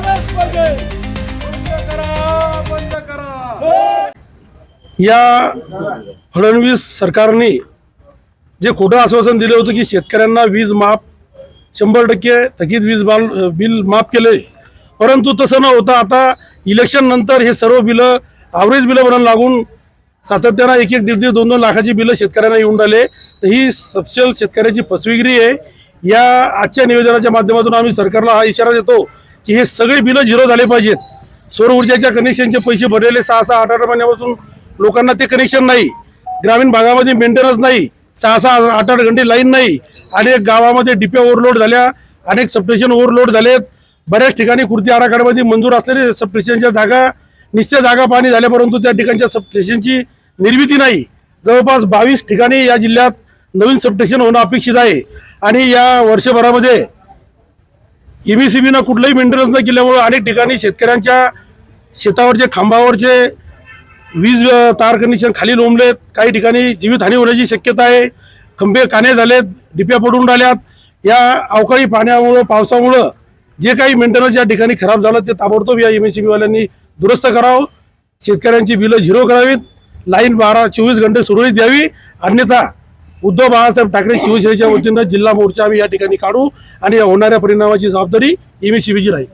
पाहिजे बंद करा बंद करा या फडणवीस सरकारने जे खोटं आश्वासन दिलं होतं की शेतकऱ्यांना वीज माफ शंभर टक्के थकीत वीज बाल बिल माफ केले. परंतु तसं न होता आता इलेक्शन नंतर हे सर्व बिलं ॲव्हरेज बिलं म्हणून लागून सातत्यानं एक एक दीड दीड दोन दोन लाखाची बिलं शेतकऱ्यांना येऊन राहिले. तर ही सपशेल शेतकऱ्याची फसवेगिरी आहे. या आजच्या निवेदनाच्या माध्यमातून आम्ही सरकारला हा इशारा देतो. की हे सगळे बिलं झिरो झाले पाहिजेत. सौर ऊर्जेच्या कनेक्शनचे पैसे भरलेले सहा सहा आठ आठ महिन्यापासून लोकांना ते कनेक्शन नाही. ग्रामीण भागामध्ये मेंटेनन्स नाही. सहा सहा आठ आठ घंटे लाईन नाही. अनेक गावामध्ये डिप्या ओव्हरलोड झाल्या. अनेक सबस्टेशन ओव्हरलोड झालेत. बऱ्याच ठिकाणी कृती आराखड्यामध्ये मंजूर असलेले सबस्टेशनच्या जागा निश्चित जागा पाणी झाल्या परंतु त्या ठिकाणच्या सबस्टेशनची निर्मिती नाही. जवळपास बावीस ठिकाणी या जिल्ह्यात नवीन सबस्टेशन होणं अपेक्षित आहे. आणि या वर्षभरामध्ये एबीसीबीनं कुठलंही मेंटेनन्स न केल्यामुळं अनेक ठिकाणी शेतकऱ्यांच्या शेतावरचे खांबावरचे वीज तार कनेक्शन खाली लोंबलेत काही ठिकाणी जीवितहानी होण्याची शक्यता आहे. खंबे काने झालेत डिप्या पडून राहिल्यात. या अवकाळी पाण्यामुळं पावसामुळं जे काही मेंटेनन्स या ठिकाणी खराब झालं ते ताबडतोब या एम दुरुस्त करावं. शेतकऱ्यांची बिलं झिरो करावीत. लाईन बारा चोवीस घंटे सुरळीत द्यावी अन्यथा उद्धव बाळासाहेब ठाकरे शिवसेनेच्या वतीनं जिल्हा मोर्चा आम्ही या ठिकाणी काढू आणि होणाऱ्या परिणामाची जबाबदारी एम एस राहील.